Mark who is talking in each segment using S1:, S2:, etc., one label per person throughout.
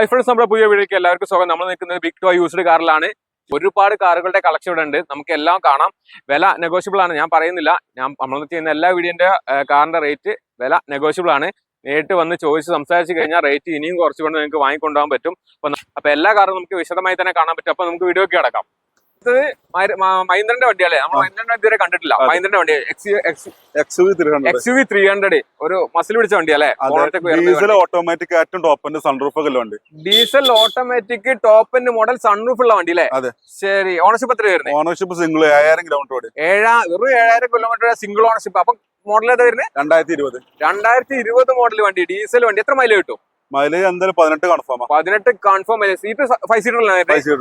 S1: I friends നമ്മുടെ പുതിയ വീഡിയോക്ക് എല്ലാവർക്കും സ്വാഗതം. നമ്മൾ നിൽക്കുന്നത് ബിഗ് ടോ യൂസ്ഡ് കാറിലാണ് ഒരുപാട് കാറുകളുടെ കളക്ഷൻ ഇവിടെ ഉണ്ട്. നമുക്ക് എല്ലാം കാണാം. വില നെഗോഷ്യബിൾ ആണ്. ഞാൻ പറയുന്നില്ല. ഞാൻ നമ്മൾ ചെയ്യുന്ന എല്ലാ വീഡിയോന്റെ കാറിന്റെ റേറ്റ് വില നെഗോഷ്യബിൾ ആണ്. നേരിട്ട് വന്ന് ചോദിച്ച് സംസാരിച്ച് കഴിഞ്ഞാൽ റേറ്റ് ഇനിയും കുറച്ചുകൊണ്ട് നിങ്ങൾക്ക് വാങ്ങിക്കൊണ്ടുപോകാൻ പറ്റും. അപ്പൊ എല്ലാ കാറും നമുക്ക് വിശദമായി തന്നെ കാണാൻ പറ്റും. അപ്പൊ നമുക്ക് വീഡിയോക്ക് കിടക്കാം. ഇത് മ- മഹീന്ദ്രന്റെ വണ്ടിയല്ലേ? നമ്മൾ മഹീന്ദ്രന്റെ വണ്ടി വരെ കണ്ടിട്ടില്ല. മഹീന്ദ്രന്റെ വണ്ടി. X
S2: X V three hundred
S1: ഒരു മസിൽ പിടിച്ച വണ്ടിയല്ലേ? വണ്ടി.
S2: ഡീസൽ ഓട്ടോമാറ്റിക് ഏറ്റവും ടോപ്പിന്റെ സൺറൂഫ് ഒക്കെ ഉണ്ട്
S1: diesel automatic top end model sunroof ഉള്ള വണ്ടി അല്ലേ. ശരി. ഓണർഷിപ്പ് എത്ര വരുന്നത്
S2: ഓണർഷിപ്പ് സിംഗിൾ ഏഴായിരം കിലോമീറ്റർ
S1: ഏഴാ വെറും ഏഴായിരം കിലോമീറ്റർ സിംഗിൾ ഓണർഷിപ്പ് അപ്പൊ മോഡൽ ഏതാ വരുന്നത്
S2: രണ്ടായിരത്തി ഇരുപത്.
S1: രണ്ടായിരത്തി ഇരുപത് മോഡൽ വണ്ടി. ഡീസൽ വണ്ടി. എത്ര മൈലേജ് കിട്ടും?
S2: മൈലേജ് എന്തായാലും പതിനെട്ട് കൺഫേം
S1: പതിനെട്ട് confirm mileage seat five
S2: seater.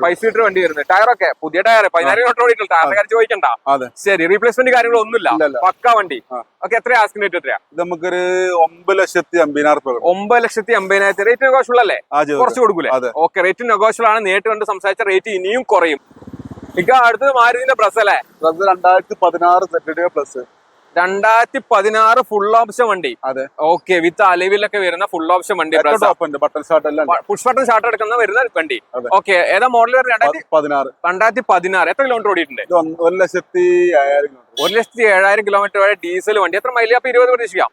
S1: Five seater വണ്ടി വരുന്നത്. ടയറൊക്കെ പുതിയ ടയർ പതിനായിരം കിലോമീറ്റർ ഓടിയിട്ടുണ്ട് ടയർ കാര്യം ചോദിക്കണ്ട.
S2: അതെ.
S1: ശരി റീപ്ലേസ്മെന്റ് കാര്യങ്ങളൊന്നുമില്ല പക്ക വണ്ടി. ഓക്കെ എത്രയാ ആസ്കിൻ റേറ്റ് എത്രയാ?
S2: ഇത് നമുക്കൊരു ഒമ്പത് ലക്ഷത്തി അമ്പതിനായിരം രൂപ
S1: ഒമ്പത് ലക്ഷത്തി അമ്പതിനായിരത്തി. റേറ്റ് നെഗോഷ്യബിൾ അല്ലേ? കുറച്ച് കൊടുക്കൂലേ. ഓക്കെ റേറ്റ് നെഗോഷ്യബിൾ ആണ്. നേരിട്ട് കണ്ട് സംസാരിച്ച റേറ്റ് ഇനിയും കുറയും. ഇക്ക അടുത്തത് മാരുതിന്റെ പ്രസ് അല്ലേ?
S2: ബ്രസ് രണ്ടായിരത്തി പതിനാറ് പ്ലസ്
S1: രണ്ടായിരത്തി പതിനാറ് ഫുൾ ഓപ്ഷൻ വണ്ടി.
S2: അതെ.
S1: ഓക്കെ വിത്ത് അലവിലൊക്കെ വരുന്ന ഫുൾ ഓപ്ഷൻ വണ്ടി
S2: ബട്ടൺ ഷാർട്ട് എല്ലാം ഉണ്ട്.
S1: പുഷ് ബട്ടൺ ഷാർട്ട് എടുക്കുന്ന വരുന്ന വണ്ടി. ഓക്കെ ഏതാ മോഡൽ രണ്ടായിരത്തി
S2: പതിനാറ്.
S1: രണ്ടായിരത്തി പതിനാറ് എത്ര കിലോമീറ്റർ ഓടിയിട്ടുണ്ട്?
S2: ഒരു ലക്ഷത്തി ഏഴായിരം
S1: ഒരു ലക്ഷത്തി ഏഴായിരം കിലോമീറ്റർ വരെ ഡീസൽ വണ്ടി. എത്ര മൈലേജ് അപ്പൊ ഇരുപത് പ്രതീക്ഷിക്കാം?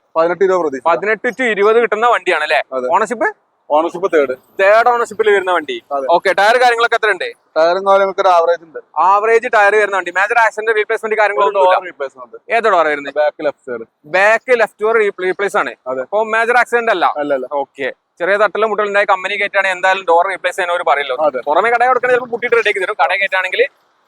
S2: പതിനെട്ട്
S1: ടു ഇരുപത് കിട്ടുന്ന വണ്ടിയാണ് അല്ലേ? ഓണർഷിപ്പ്
S2: ഓണർഷിപ്പ് തേർഡ്
S1: തേർഡ് ഓണർഷിപ്പിൽ വരുന്ന വണ്ടി. ഓക്കെ ടയർ കാര്യങ്ങളൊക്കെ എത്ര ഉണ്ട്?
S2: ടയറും കാര്യങ്ങളൊക്കെ ഒരു ആവറേജ് ഉണ്ട്.
S1: ആവറേജ് ടയർ വരുന്ന വണ്ടി. മേജർ ആക്സിഡന്റ് റീപ്ലേസ്മെന്റ് കാര്യങ്ങളൊന്നും ഏത് ഡോർ വരുന്നത്
S2: back left side
S1: back left door replace ആണ്. അപ്പൊ മേജർ ആക്സിഡന്റ് അല്ല. ഓക്കെ ചെറിയ തട്ടലും മുട്ടലുണ്ടായ കമ്പനി കേറ്റാണ് എന്തായാലും ഡോർ റീപ്ലേസ് ചെയ്യാൻ അവർ പറയല്ലോ. പുറമെ കട കൊടുക്കണ ചിലപ്പോൾ കുട്ടിയിട്ട് റെഡിയാക്കി തരും. കട കയറ്റാണെങ്കിൽ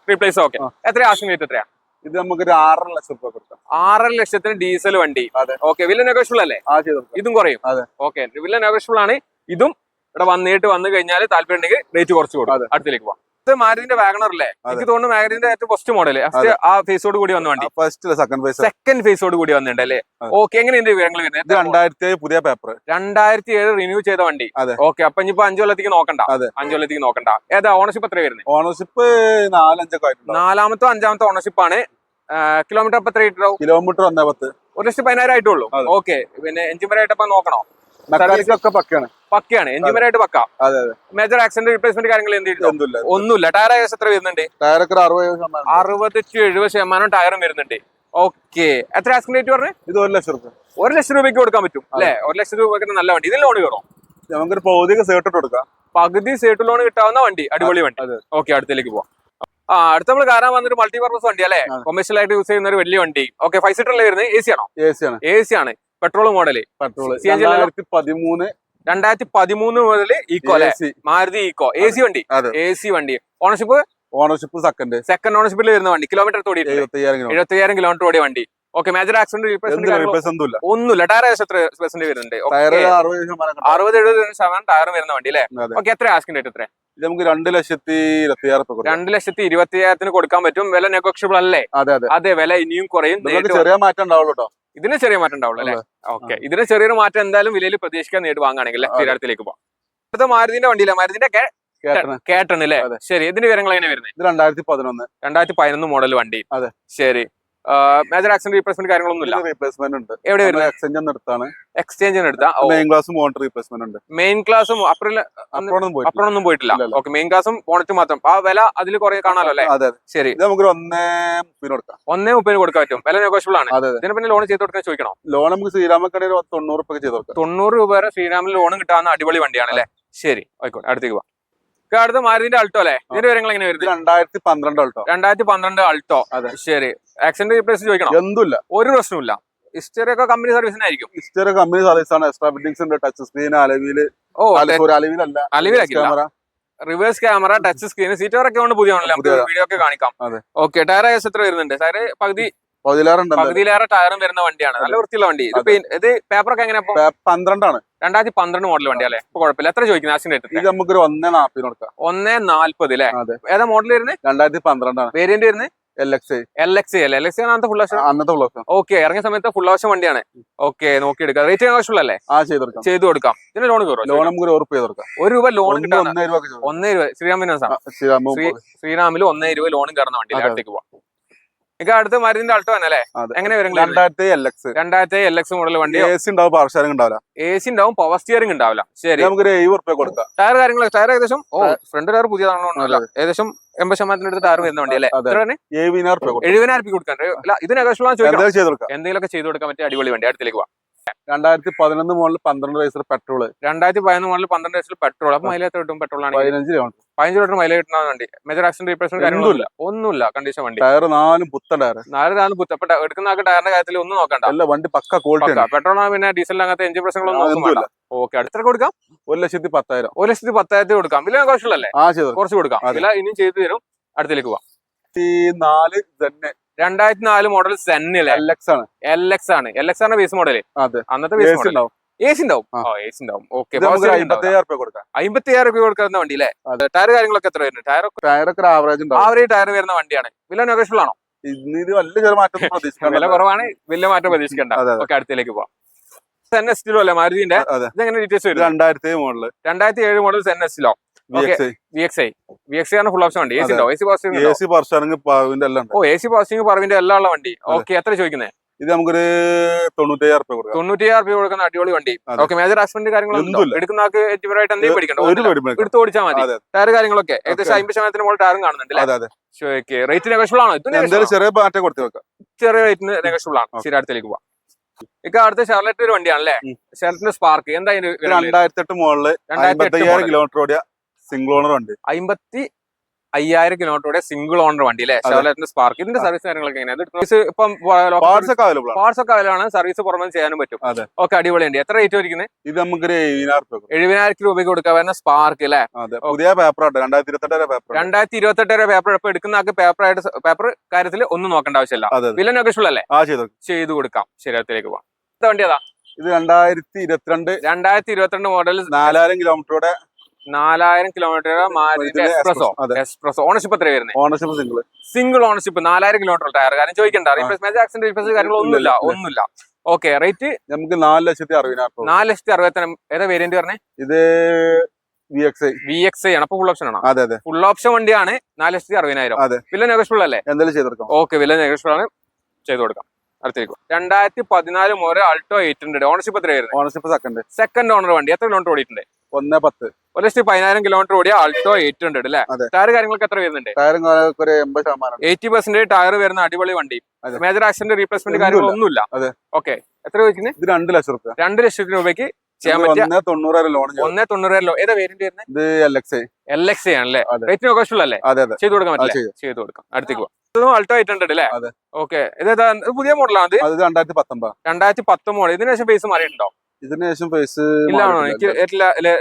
S1: റീപ്ലേസ് ഓക്കെ എത്ര ആവശ്യം റേറ്റ് എത്രയാ?
S2: ഇത് നമുക്ക് ഒരു ആറര ലക്ഷം രൂപ കൊടുക്കാം.
S1: ആറര ലക്ഷത്തിന് ഡീസൽ വണ്ടി. ഓക്കെ വില്ല നെഗോഷ്യബിൾ അല്ലേ? ഇതും കുറയും. ഓക്കെ വില്ല നെഗോഷ്യബിൾ ആണ്. ഇതും ഇവിടെ വന്നിട്ട് വന്നു കഴിഞ്ഞാൽ താല്പര്യം ഉണ്ടെങ്കിൽ റേറ്റ് കുറച്ച്. കൊടുക്കും. അടുത്തേക്ക് പോവാം. മാരുതിന്റെ വാഗണർ അല്ലേ എനിക്ക് തോന്നുന്നു മാരുതിന്റെ ഏറ്റവും ഫസ്റ്റ് മോഡൽ
S2: ഫസ്റ്റ്
S1: ആ ഫേസോട് കൂടി വന്ന വണ്ടി.
S2: ഫസ്റ്റ് സെക്കൻഡ് പ്രൈസ്
S1: സെക്കൻഡ് ഫേസോട് കൂടി വന്നിട്ടുണ്ട് അല്ലേ. ഓക്കെ എങ്ങനെയുണ്ട് വിവരങ്ങൾ വരുന്നത്?
S2: രണ്ടായിരത്തി ഏഴ് പുതിയ പേപ്പർ
S1: രണ്ടായിരത്തി ഏഴ് റിന്യൂ ചെയ്ത വണ്ടി. ഓക്കെ അപ്പൊ ഇനിയിപ്പോ അഞ്ചു കൊല്ലത്തേക്ക് നോക്കണ്ട. അഞ്ചു കൊല്ലത്തേക്ക് നോക്കണ്ട. ഏതാ ഓണർഷിപ്പ് എത്ര വരുന്നത്?
S2: ഓണർഷിപ്പ് നാലഞ്ചൊക്കെ
S1: നാലാമത്തോ അഞ്ചാമത്തോ ഓണർഷിപ്പ് ആണ്. കിലോമീറ്റർ അപ്പൊ എത്ര കിട്ടോ?
S2: കിലോമീറ്റർ ഒന്നേ പത്ത്.
S1: ഒരു ലക്ഷത്തി പതിനായിരം ആയിട്ടുള്ളൂ. ഓക്കെ പിന്നെ എഞ്ചിൻ വരായിട്ട് അപ്പൊ നോക്കണോ?
S2: ഒക്കെ പക്കയാണ്.
S1: പക്കയാണ്. എഞ്ചിൻ വരായിട്ട് പക്ക? മേജർ ആക്സിഡന്റ് റിപ്ലേസ്മെന്റ് കാര്യങ്ങൾ
S2: എന്തില്ല
S1: ഒന്നുമില്ല. ടയർ ഏകദേശം എത്ര വരുന്നുണ്ട്?
S2: ടയറൊക്കെ അറുപത് ശതമാനം.
S1: അറുപത് ടു എഴുപത് ശതമാനം ടയറും വരുന്നുണ്ട്. ഓക്കെ എത്ര ആക്സിഡന്റ് റേറ്റ് പറഞ്ഞു?
S2: ഇത് ഒരു ലക്ഷം രൂപ
S1: ഒരു ലക്ഷം രൂപയ്ക്ക് കൊടുക്കാൻ പറ്റും അല്ലെ? ഒരു ലക്ഷം രൂപയ്ക്ക് നല്ല വണ്ടി. ഇതിൽ ലോൺ കയറും
S2: നമുക്കൊരു സേർട്ട് ഇട്ട് കൊടുക്കാം.
S1: പകുതി സേട്ട് ലോൺ കിട്ടാവുന്ന വണ്ടി അടിപൊളി വണ്ടി. ഓക്കെ അടുത്തേക്ക് പോവാം. ആ അടുത്ത നമ്മൾ കാരണം വന്നൊരു മൾട്ടിപർപ്പസ് വണ്ടി അല്ലേ. കൊമേഴ്ഷ്യൽ ആയിട്ട് യൂസ് ചെയ്യുന്ന ഒരു വലിയ വണ്ടി. ഓക്കെ ഫൈവ് സീറ്ററിൽ വരുന്നത് എ സി ആണോ?
S2: എ സി ആണ്.
S1: എ സി ആണ്. പെട്രോൾ മോഡൽ
S2: പെട്രോൾ പതിമൂന്ന്
S1: രണ്ടായിരത്തി പതിമൂന്ന് മുതൽ ഈക്കോ അല്ലെ? മാരുതി ഈക്കോ. എ സി വണ്ടി. എ സി വണ്ടി. ഓണർഷിപ്പ്
S2: ഓണർഷിപ്പ് സെക്കൻഡ്
S1: സെക്കൻഡ് ഓണർഷിപ്പിൽ വരുന്ന വണ്ടി. കിലോമീറ്റർ തോടി
S2: എഴുപത്തിയായിരം കിലോമീറ്റർ
S1: ഓടിയ വണ്ടി. ഓക്കെ മേജർ ആക്സിഡന്റ്
S2: ഒന്നുമില്ല.
S1: ടയർ എത്ര പെർസെന്റ് വരുന്നുണ്ട്.
S2: അറുപത്
S1: എഴുപത് ശതമാനം ടയർ വരുന്ന വണ്ടി അല്ലേ? ഓക്കെ എത്ര ആസ്കിൻ റേറ്റ് എത്ര?
S2: ഇത് നമുക്ക് രണ്ട് ലക്ഷത്തി ഇരുപത്തി ആയിരം രൂപ കൊടുക്കാം.
S1: രണ്ട് ലക്ഷത്തി ഇരുപത്തിയായിരത്തിന് കൊടുക്കാൻ പറ്റും. വില നെഗോഷ്യബിൾ അല്ലേ?
S2: അതെ അതെ.
S1: വില ഇനിയും കുറയും.
S2: ചെറിയ മാറ്റം ഉണ്ടാവുള്ളൂ കേട്ടോ
S1: ഇതിന് ചെറിയ മാറ്റം ഉണ്ടാവുള്ളൂ അല്ലേ? ഓക്കെ. ഇതിന് ചെറിയൊരു മാറ്റം എന്തായാലും വിലയിൽ പ്രതീക്ഷിക്കാൻ നേരിട്ട് വാങ്ങുകയാണെങ്കിൽ
S2: അതെ.
S1: തീരാടത്തിലേക്ക് പോകാം അടുത്ത മാരുതിന്റെ വണ്ടിയില്ല? മാരുതിന്റെ കേട്ടൺ അല്ലേ. ശരി. ഇതിന്റെ വിവരങ്ങൾ എങ്ങനെ വരുന്നത്?
S2: രണ്ടായിരത്തി പതിനൊന്ന്.
S1: രണ്ടായിരത്തി പതിനൊന്ന് മോഡൽ വണ്ടി.
S2: അതെ.
S1: ശരി. മേജർ ആക്സിഡന്റ് റീപ്ലേസ്മെന്റ് കാര്യങ്ങളൊന്നും ഇല്ല
S2: റീപ്ലേസ്മെന്റ് ഉണ്ട്.
S1: എവിടെ വരുന്നത്?
S2: എക്സ്ചേഞ്ച് എടുത്താണ്.
S1: എക്സ്ചേഞ്ചിന് എടുത്താ?
S2: മെയിൻ ക്ലാസും മോണിറ്റർ റീപ്ലേസ്മെന്റ് ഉണ്ട്.
S1: മെയിൻ ക്ലാസും അപ്രിൽ
S2: അപ്പോഴൊന്നും
S1: പോയിട്ടില്ല. ഓക്കെ മെയിൻ ക്ലാസും ബോണറ്റ് മാത്രം. ആ വില അതിൽ കുറെ കാണാലോ അല്ലേ? ശരി.
S2: നമുക്ക് ഒന്നേ മുപ്പതിന് കൊടുക്കാം.
S1: ഒന്നേ മുപ്പതിന് കൊടുക്കാൻ പറ്റും. വില നെഗോഷ്യബിൾ ആണ്. ഇതിന് പിന്നെ ലോൺ ചെയ്ത് കൊടുക്കാൻ ചോദിക്കണം?
S2: ലോൺ നമുക്ക് ശ്രീരാമക്കടയിൽ തൊണ്ണൂറ് രൂപ ചെയ്ത് കൊടുക്കാം.
S1: തൊണ്ണൂറ് രൂപ വരെ ശ്രീരാമിൽ ലോൺ കിട്ടാവുന്ന അടിപൊളി വണ്ടിയാണ് അല്ലേ? ശരി ആയിക്കോട്ടെ അടുത്തേക്ക് പോവാം. അടുത്ത മാരുതിന്റെ അൾട്ടോ അല്ലേ? ഇതിന്റെ വിവരങ്ങൾ എങ്ങനെ വരുന്നത്?
S2: രണ്ടായിരത്തി പന്ത്രണ്ട് അൾട്ടോ
S1: രണ്ടായിരത്തി പന്ത്രണ്ട് അൾട്ടോ. ശരി. ആക്സിഡന്റ് റീപ്ലേസ് ചോദിക്കണം?
S2: എന്തുമില്ല.
S1: ഒരു പ്രശ്നമില്ല ഹിസ്റ്ററി ഒക്കെ കമ്പനി സർവീസിനായിരിക്കും
S2: ഹിസ്റ്ററി കമ്പനി സർവീസ് ആണ്. എക്സ്ട്രാ ഫിറ്റിംഗ്സ് ഉണ്ട്. ടച്ച് സ്ക്രീൻ അലവിൽ
S1: ഓ
S2: അലവിലല്ല.
S1: അലവിലാക്കില്ല.
S2: Camera
S1: reverse camera touch screen seat ഒക്കെ കൊണ്ട്
S2: പുതിയ
S1: വീഡിയോ ഒക്കെ കാണിക്കാം. ഓക്കെ ടയർ ഏകദേശം എത്ര വരുന്നുണ്ട്? ടയർ പകുതി പകുതിയിലേറെ ടയറും വരുന്ന വണ്ടിയാണ്. നല്ല വൃത്തിയുള്ള വണ്ടി. ഇത്
S2: പേപ്പർ
S1: ഒക്കെ ഇത് പേപ്പറൊക്കെ എങ്ങനെ
S2: പന്ത്രണ്ടാണ്.
S1: രണ്ടായിരത്തി പന്ത്രണ്ട് മോഡൽ വണ്ടി അല്ലേ? ഇപ്പൊ കുഴപ്പമില്ല. എത്ര ചോദിക്കുന്നത് ആക്സിഡന്റ്
S2: ഇത് നമുക്കൊരു ഒന്നേ നാപ്പതിന് കൊടുക്കാം.
S1: ഒന്നേ നാല്പത് അല്ലേ ഏതാ മോഡൽ വരുന്നത്?
S2: രണ്ടായിരത്തി പന്ത്രണ്ടാണ്.
S1: വേരിയന്റ് വരുന്നത്? ഓക്കെ ഇറങ്ങിയ സമയത്ത് ഫുൾ ആവശ്യം വണ്ടിയാണ്. ഓക്കെ നോക്കി എടുക്കാം റേറ്റ് ആവശ്യമുള്ളല്ലേ
S2: ചെയ്ത് കൊടുക്കാം.
S1: ഇതിന് ലോൺ
S2: ലോൺ നമുക്ക് ഒരു കൊടുക്കാം.
S1: രൂപ ലോൺ
S2: ഒന്ന് രൂപ
S1: ഒന്നേ ശ്രീരാമിലും ഫിനാൻസ് ആണ് ശ്രീറാമിൽ ഒന്നേ രൂപ ലോണും കയറുന്ന വണ്ടി. അടുത്തേക്ക് പോവാം. ഇക്ക അടുത്ത മരുന്നിന്റെ അൾട്ടോ തന്നെ അല്ലേ എങ്ങനെ വരും
S2: രണ്ടായിരത്തി എൽ എക്സ്
S1: രണ്ടായിരത്തി എൽ എക്സ് മോഡൽ വണ്ടി.
S2: എ സി ഉണ്ടാവും പവർ സ്റ്റിയറിംഗ് ഉണ്ടാവില്ല.
S1: എ സി ഉണ്ടാവും പവർ സ്റ്റിയറിംഗ് ഉണ്ടാവില്ല. ശരി.
S2: നമുക്ക് നമുക്കൊരു എഴുപത് റുപ്യ കൊടുക്കാം.
S1: ടയർ കാര്യങ്ങൾ ടയർ ഏകദേശം ഓ ഫ്രണ്ട് ടയർ പുതിയതാണോ ഏകദേശം എൺപത് ശതമാനത്തിന്റെ അടുത്ത് ടയർ വരുന്ന വണ്ടി അല്ലേ?
S2: എഴുപതിനായിരം റുപ്യ
S1: എഴുപതിനായിരം രൂപ കൊടുക്കാൻ. അല്ല
S2: എന്തെങ്കിലും ചെയ്ത് കൊടുക്കാം.
S1: എന്തെങ്കിലുമൊക്കെ ചെയ്ത് കൊടുക്കാൻ പറ്റിയ അടിപൊളി വണ്ടി. അടുത്തേക്ക് പോവാം.
S2: രണ്ടായിരത്തി പതിനൊന്ന് മോഡൽ പന്ത്രണ്ട് വയസ്സിൽ പെട്രോൾ
S1: രണ്ടായിരത്തി പതിനൊന്ന് മോഡൽ പന്ത്രണ്ട് വയസ്സിൽ പെട്രോൾ അപ്പൊ അതിലെത്ര കിട്ടും? പെട്രോൾ ആണ്
S2: പതിനഞ്ച് കിലോമീറ്റർ
S1: പതിനഞ്ച് ലിറ്റർ മൈലേജ് കിട്ടുന്ന വണ്ടി. മേജർ ആക്സിഡന്റ് റീപ്ലേസ്മെന്റ് കാര്യങ്ങളൊന്നുമില്ല ഒന്നുമില്ല കണ്ടീഷൻ വണ്ടി.
S2: ടയർ നാലും പുത്തൻ ടയർ
S1: നാല് നാലും പുത്ത അപ്പൊ എടുക്കുന്ന ആൾക്ക് ടയറിന്റെ കാര്യത്തിൽ ഒന്നും നോക്കണ്ട.
S2: അല്ല വണ്ടി പക്ക ക്വാളിറ്റി ആണ്
S1: പെട്രോൾ പിന്നെ ഡീസൽ അങ്ങനത്തെ എഞ്ചിൻ പ്രശ്നങ്ങളൊന്നും നോക്കും
S2: അതൊന്നുമില്ല
S1: വേണ്ട ഓക്കെ അടുത്തൊക്കെ കൊടുക്കാം.
S2: ഒരു ലക്ഷത്തി പത്തായിരം.
S1: ഒരു ലക്ഷത്തി പത്തായിരത്തി കൊടുക്കാം. വില കുറച്ചുള്ളല്ലേ
S2: ആ ചെയ്ത്
S1: കുറച്ച് കൊടുക്കാം. വില ഇനിയും ചെയ്തു തരും. അടുത്തേക്ക് പോവാം.
S2: നാല് തന്നെ
S1: രണ്ടായിരത്തി നാല് മോഡൽ സെന്നിലെ
S2: എൽ എക്സ് ആണ്.
S1: എൽ എക്സ് ആണ്. എൽ എക്സ് ആണ് ബേസ് മോഡൽ അന്നത്തെ ബേസ്
S2: ഉണ്ടാവും.
S1: മോഡൽ സി ഉണ്ടാവും
S2: ആ.
S1: ഓ എ സി ഉണ്ടാവും ഓക്കെ
S2: അമ്പത്തിയായിരം രൂപ കൊടുക്കാം.
S1: അമ്പത്തി ആയിരം രൂപ കൊടുക്കുന്ന വണ്ടി അല്ലേ. ടയർ കാര്യങ്ങളൊക്കെ എത്ര വരുന്നത് ടയർ
S2: ടയറൊക്കെ ഒരു ആവറേജ്
S1: ആവറേജ് ടയർ വരുന്ന വണ്ടിയാണ്. വില നെഗോഷ്യബിൾ ആണോ?
S2: ഇത് വലിയ ചെറിയ മാറ്റം
S1: വില കുറവാണ് വലിയ മാറ്റം പ്രതീക്ഷിക്കണ്ട. ഓക്കെ അടുത്തേക്ക് പോവാം. സെൻ എസ്റ്റിലോ അല്ലേ മാരുതിന്റെ? ഇതെങ്ങനെ ഡീറ്റെയിൽസ് വരും
S2: രണ്ടായിരത്തി മോഡൽ
S1: രണ്ടായിരത്തി ഏഴ് model Zen Estilo
S2: V X
S1: V I V X ആണ് ഫുൾ ഓപ്ഷൻ വണ്ടി. A C. ഉണ്ടോ? A C positive
S2: A C പർഷാണെങ്കിൽ പാവിന്റെ എല്ലാം
S1: ഓ എ സി പോസിറ്റീവ് പറവിന്റെ എല്ലാം ഉള്ള വണ്ടി. ഓക്കെ എത്ര ചോദിക്കുന്നത്
S2: ഇത് നമുക്കൊരു തൊണ്ണൂറ്റയ്യായിരം രൂപ കൊടുക്കാം.
S1: തൊണ്ണൂറ്റിയായിരം രൂപ കൊടുക്കുന്ന അടിപൊളി വണ്ടി. ഓക്കെ മേജർ ആക്സിഡന്റ് കാര്യങ്ങളൊന്നും. എടുക്കുന്ന ആൾക്ക് എറ്റിപരമായിട്ട് എന്തെങ്കിലും
S2: പേടി
S1: എടുത്ത് ഓടിച്ചാൽ മതി. ടയർ കാര്യങ്ങളൊക്കെ. ഏകദേശം. അമ്പത് ശതമാനത്തിന് മുകളിൽ ടയറും കാണുന്നുണ്ട് റേറ്റ് നെഗോഷ്യബിൾ ആണോ?
S2: എന്തായാലും ചെറിയ പാറ്റ കൊടുത്ത് വെക്കാം.
S1: ചെറിയ റേറ്റിന് നെഗോഷ്യബിൾ ആണ്?
S2: Okay.
S1: ശരി അടുത്തേക്ക് പോവാം. ഇക്ക അടുത്ത ഷാർലറ്റ് ഒരു വണ്ടിയാണല്ലേ. ഷാർലറ്റിന്റെ സ്പാർക്ക് എന്താ
S2: രണ്ടായിരത്തി എട്ട്
S1: മോഡൽ
S2: കിലോമീറ്റർ ഓടിയ സിംഗിൾ ഓണർ വണ്ടി.
S1: അമ്പത്തി അയ്യായിരം കിലോമീറ്ററുടെ സിംഗിൾ ഓണർ വണ്ടി അല്ലേ? ഷെവലറ്റിന്റെ സ്പാർക്ക് ഇതിന്റെ സർവീസ് കാര്യങ്ങളൊക്കെ എങ്ങനെയാണ് സർവീസ് ഇപ്പം
S2: പാർട്സ് ഒക്കെ അവൈലബിൾ
S1: പാർട്സ് ഒക്കെ അവൈലബിൾ ആണ്. സർവീസ് പുറമെ ചെയ്യാനും പറ്റും. ഓക്കെ അടിപൊളി വണ്ടി. എത്ര റേറ്റ് വരിക്കുന്നത്
S2: ഇത് നമുക്ക് എഴുപതിനായിരം
S1: രൂപയ്ക്ക് കൊടുക്കാൻ വരുന്ന സ്പാർക്ക് അല്ലേ?
S2: പുതിയ പേപ്പർ രണ്ടായിരത്തി ഇരുപത്തെട്ട് പേപ്പർ
S1: രണ്ടായിരത്തി ഇരുപത്തെട്ട് വരെ പേപ്പർ ഇപ്പൊ എടുക്കുന്ന ആൾക്ക് പേപ്പർ ആയിട്ട് പേപ്പർ കാര്യത്തിൽ ഒന്നും നോക്കേണ്ട ആവശ്യമില്ല. വില നെഗോഷ്യബിൾ അല്ലേ
S2: ചെയ്തു
S1: കൊടുക്കാം. ശരീരത്തിലേക്ക് പോവാം. ഇത് വണ്ടി
S2: ഇത് രണ്ടായിരത്തി ഇരുപത്തിരണ്ട്
S1: രണ്ടായിരത്തി ഇരുപത്തിരണ്ട് മോഡൽ
S2: നാലായിരം കിലോമീറ്ററോടെ
S1: നാലായിരം കിലോമീറ്റർ മാരുതിന്റെ
S2: ഇതിന്റെ
S1: എക്സ്പ്രസോ എക്സ്പ്രസോ ഓണർഷിപ്പ് എത്ര വരുന്നത്
S2: ഓണർഷിപ്പ് സിംഗിൾ
S1: സിംഗിൾ ഓണർഷിപ്പ് നാലായിരം കിലോമീറ്റർ ടയർ കാര്യം ചോദിക്കണ്ട. റീപ്ലേസ് മേജർ ആക്സിഡന്റ് റീപ്ലേസ് കാര്യങ്ങളൊന്നുമില്ല. ഒന്നുമില്ല. ഓക്കെ റേറ്റ്
S2: നമുക്ക് നാല് ലക്ഷത്തി അറുപതിനായിരം
S1: നാല് ലക്ഷത്തി അറുപത്തി ഏതാ വേരിയന്റ് പറഞ്ഞേ?
S2: ഇത് V X I
S1: V X I ആണ്. അപ്പൊ ഫുൾ ഓപ്ഷൻ ആണോ?
S2: അതെ അതെ.
S1: ഫുൾ ഓപ്ഷൻ വണ്ടിയാണ് നാല് ലക്ഷത്തി അറുപതിനായിരം. വില നെഗോഷ്യബിൾ അല്ലേ?
S2: എന്തായാലും ചെയ്തെടുക്കാം
S1: ഓക്കെ വില നെഗോഷ്യബിൾ ആണ്. ചെയ്തു കൊടുക്കാം. അടുത്തേക്ക്. രണ്ടായിരത്തി പതിനാല് മുതൽ അൾട്ടോ എയ്റ്റ് ഹൺഡ്രഡ്. ഓണർഷിപ്പ് എത്രയായിരുന്നു വരുന്നത്
S2: ഓണർഷിപ്പ് സെക്കൻഡ്
S1: സെക്കൻഡ് ഓണർ വണ്ടി. എത്ര കിലോമീറ്റർ ഓടിയിട്ടുണ്ട്?
S2: ഒന്ന് പത്ത്.
S1: ഒരു ലക്ഷത്തി പതിനായിരം കിലോമീറ്റർ ഓടിയ അൾട്ടോ എയ്റ്റ് ഹൺഡ്രഡ് അല്ലേ? ടയർ കാര്യങ്ങളൊക്കെ എത്ര വരുന്നുണ്ട്?
S2: ടയറും ഒരു എൺപത് ശതമാനം
S1: എയ്റ്റി പെർസെന്റ് ടയർ വരുന്ന അടിപൊളി വണ്ടി. Major accident replacement. കാര്യങ്ങളൊന്നുമില്ല. ഓക്കെ എത്ര ചോദിക്കുന്നത്
S2: ഇത് രണ്ട് ലക്ഷം രൂപ
S1: രണ്ട് ലക്ഷത്തി രൂപയ്ക്ക് ചെയ്യാൻ പറ്റിയ
S2: ഒന്ന്
S1: തൊണ്ണൂറല്ലോ ഏതാ വേരിയന്റ് വരുന്നത്
S2: എൽ എക്സ്
S1: എൽ എക്സ് ആണല്ലേ. റേറ്റ് ചെയ്ത് കൊടുക്കാൻ പറ്റില്ല.
S2: ചെയ്തു.
S1: ചെയ്ത് കൊടുക്കാം. അടുത്തേക്ക് പോവാം. ഇതും അൾട്ടോ എയ്റ്റ് ഹൺഡ്രഡ് അല്ലേ ഓക്കെ ഇത് പുതിയ മോഡലാണ് അത്
S2: രണ്ടായിരത്തി പത്തൊമ്പത്
S1: രണ്ടായിരത്തി മോഡൽ ഇതിനുശേഷം ഫേസ് മാറിയിട്ടുണ്ടോ?
S2: ഇതിനുശേഷം ഫേസ്
S1: ഇല്ലാണോ എനിക്ക്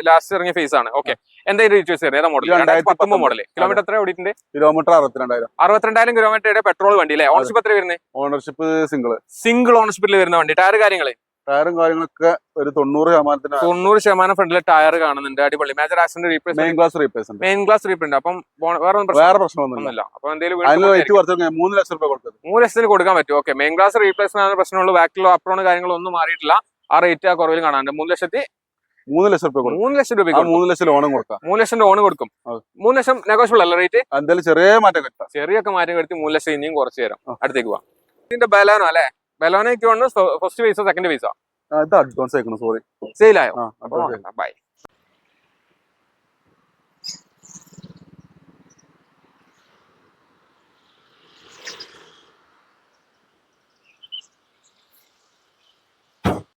S1: ലാസ്റ്റ് ഇറങ്ങിയ ഫേസ് ആണ്. ഓക്കെ എന്താ ഡീറ്റെയിൽസ് ഏതാ മോഡൽ രണ്ടായിരത്തി പത്തൊമ്പത്
S2: 2019
S1: മോഡൽ കിലോമീറ്റർ എത്ര ഓടിയിട്ടുണ്ട്?
S2: കിലോമീറ്റർ അറുപത്തിരണ്ടായിരം.
S1: അറുപത്തിരണ്ടായിരം കിലോമീറ്ററുടെ പെട്രോൾ വണ്ടി അല്ലേ? ഓണർഷിപ്പ് എത്ര വരുന്നത്?
S2: ഓണർഷിപ്പ് സിംഗിൾ
S1: സിംഗിൾ ഓണർഷിപ്പിൽ വരുന്ന വണ്ടി. ടയർ കാര്യങ്ങൾ
S2: ടയറും കാര്യങ്ങളൊക്കെ ഒരു തൊണ്ണൂറ് ശതമാനത്തിന്
S1: തൊണ്ണൂറ് ശതമാനം ഫ്രണ്ടിലെ ടയർ കാണുന്നുണ്ട്. അടിപൊളി. Major accident replace
S2: main class replace
S1: main class reprint അപ്പം വേറെ
S2: വേറെ പ്രശ്നമൊന്നുമില്ല.
S1: അപ്പൊ എന്തെങ്കിലും
S2: മൂന്ന് ലക്ഷം രൂപ കൊടുത്തത്.
S1: മൂന്ന് ലക്ഷത്തിന് കൊടുക്കാൻ പറ്റും. ഓക്കെ മെയിൻ ക്ലാസ് റീപ്ലേസ്മെന്റ് പ്രശ്നമുള്ളൂ. ബാക്കിലോ അപ്രോണോ കാര്യങ്ങളോ ഒന്നും മാറിയിട്ടില്ല. ആ റേറ്റ് ആ കുറവിൽ കാണാനുണ്ട്. മൂന്ന് ലക്ഷത്തി
S2: മൂന്ന് ലക്ഷം രൂപ
S1: മൂന്ന് ലക്ഷം രൂപ
S2: മൂന്ന് ലക്ഷം ലോണും കൊടുക്കാം.
S1: മൂന്ന് ലക്ഷം ലോൺ കൊടുക്കും. മൂന്ന് ലക്ഷം നെഗോഷ്യബിൾ അല്ല റേറ്റ്
S2: എന്തായാലും ചെറിയ മാറ്റം കിട്ടാം.
S1: ചെറിയൊക്കെ മാറ്റം കിട്ടി മൂന്ന് ലക്ഷം ഇനിയും കുറച്ച് തരാം. അടുത്തേക്ക് പോവാം. ഇതിന്റെ ബലാനോ അല്ലെ? ബലോനയ്ക്ക് ഉണ്ട് ഫസ്റ്റ് പൈസ സെക്കൻഡ് പൈസ
S2: ഇത് അഡ്വാൻസ് ആയിക്കണം സോറി
S1: സെയിലായോ ബൈ